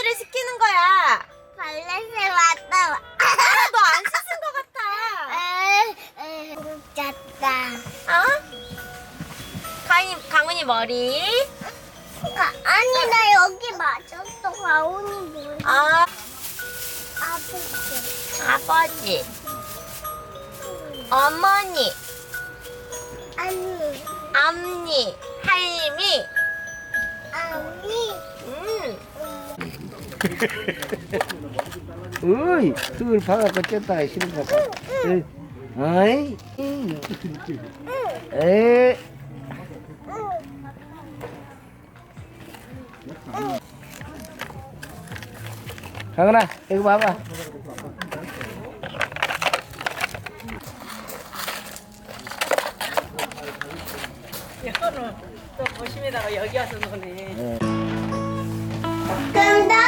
일을 시키는 거야. 발레새 왔다. 아, 너안 씻은 것 같아. 잤다. 어? 가인이, 강훈이 머리. 아, 아니 나 여기 맞았어. 가온이 머리. 아, 아프지. 아버지, 어머니, 아니, 언니, 할미. 아니. 음. 어이, 뜰 박아서 쨌다, 싫은 거. 에이, 아이, 에, 강은아, 이거 봐봐. 이거는 또 도심에다가 여기 와서 노네. 그 럼나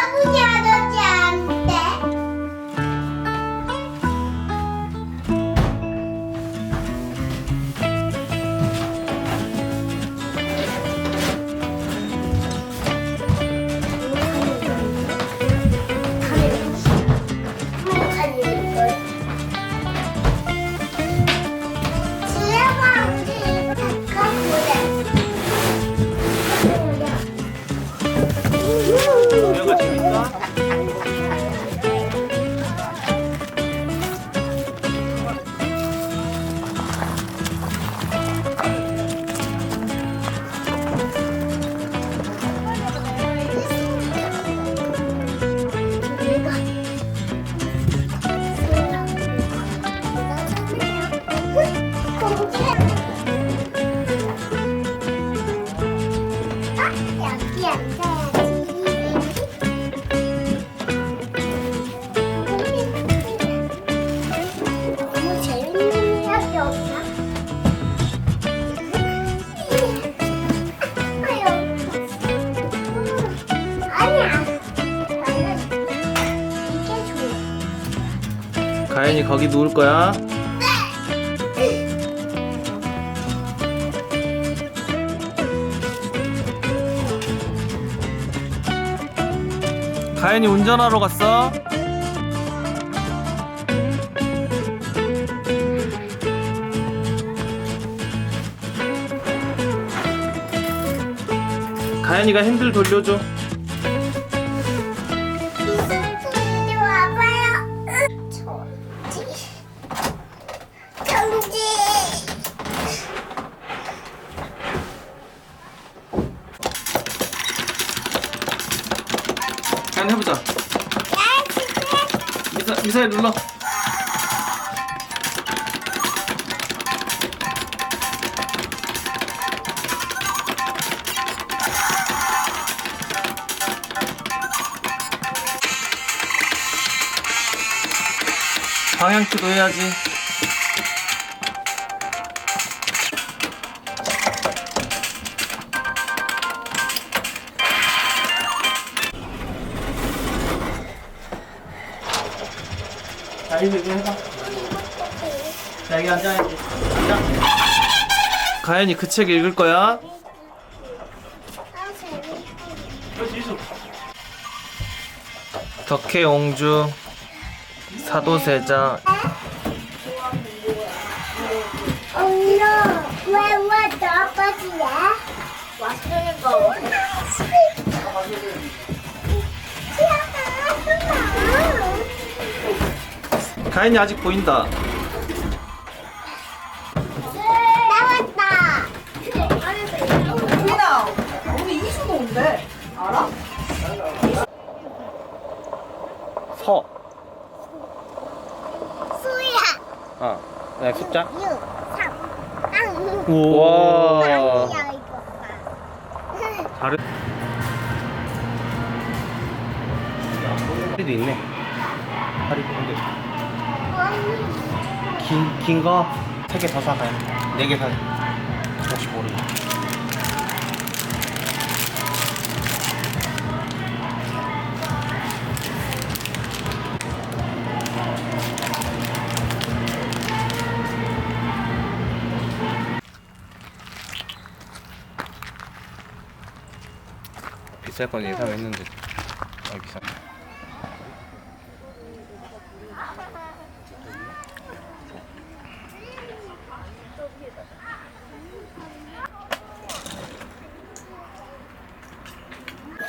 거기 누울 거야? 가연이 운전하러 갔어? 가연이가 핸들 돌려줘. 미사, 미사일 눌러. 방향키도 해야지. 이거 이거 해봐. 자, 여기 앉아야지. 앉아. 가연이 그 책 읽을 거야? 덕혜옹주 사도세자 엄마, 왜왜 나빠지야? 왔으니까. 가연이 아직 보인다 나왔다. 우리나 우리 이수도 온대. 알아? 서 수야. 어, 네, 숫자 6, 3, 땅. 우와 땅이야 이거 봐. 다른 다리도 있네 다리 근데 아니, 긴, 긴 거? 세 개 더 사가요. 네 개 사. 혹시 모르니 비쌀 건 예상했는데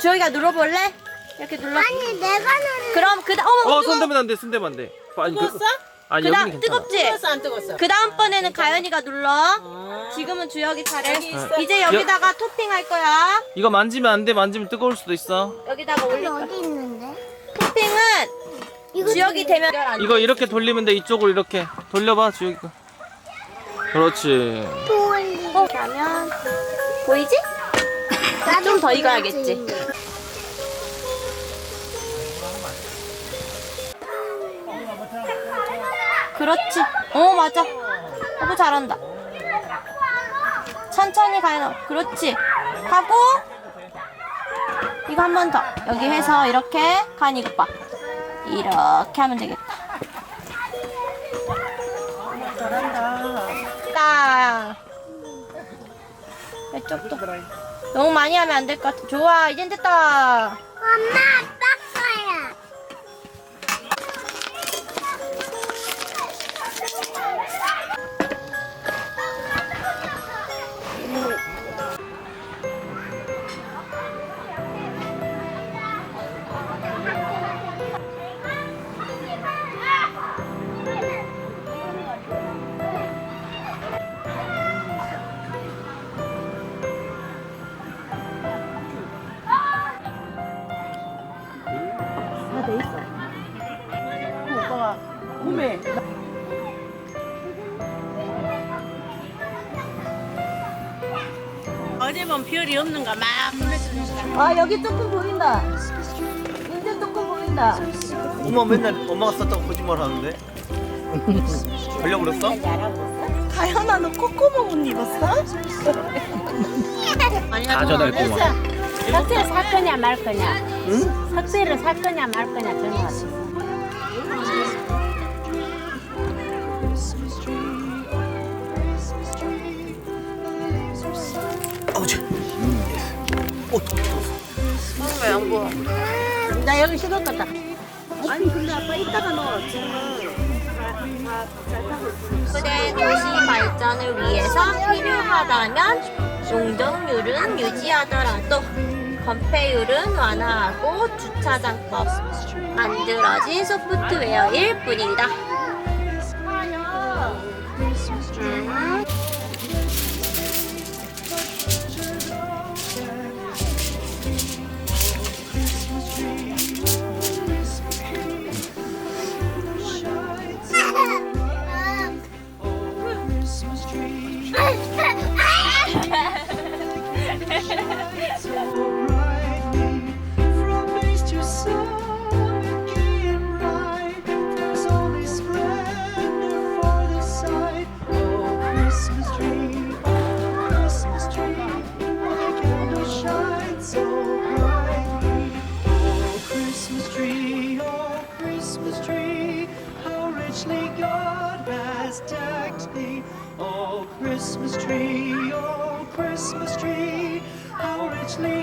주혁이가 눌러볼래? 이렇게 눌러. 아니 내가 누르. 그럼 그 다음 어머 어, 어머, 손 대면 안 돼, 손 대면 안 돼. 아니, 그, 뜨거웠어? 아니 그 여기는 괜찮아. 뜨겁지? 뜨거웠어 안 뜨거웠어? 그 다음번에는 가연이가 눌러. 아. 지금은 주혁이 차례. 여기 있어. 이제 여기다가 토핑 할 거야. 이거 만지면 안 돼, 만지면 뜨거울 수도 있어. 여기다가 올릴 거야. 어디 있는데? 토핑은 주혁이 되면. 이거 이렇게 돌리면 돼, 이쪽으로 이렇게. 돌려봐, 주혁이 거. 그렇지. 돌리. 어, 그러면 보이지? 좀 더 익어야겠지. 그렇지. 어 맞아. 여보 잘한다. 천천히 가요. 그렇지. 하고 이거 한 번 더. 여기 해서 이렇게 간 이것 봐. 이렇게 하면 되겠다. 잘한다. 이쪽도. 너무 많이 하면 안 될 것 같아. 좋아, 이젠 됐다. 엄마 오빠가 몸에 어제 본 별이 없는가 막 아, 여기 조금 보인다. 이제 조금 보인다. 엄마 맨날 엄마가 썼다고 거짓말 하는데. 걸려 버렸어? 가연아, 너 코코몽 옷 입었어? 다 전화했구만. 석쇠를 살 거냐 말 거냐? 응? 석쇠를 살 거냐 말 거냐 전화 왔어. 나 여기 식었겠다 아니 근데 아빠 이따가 넣어 그래, 도시 발전을 위해서 필요하다면 용적률은 유지하더라도 건폐율은 완화하고 주차장법 만들어진 소프트웨어일 뿐이다.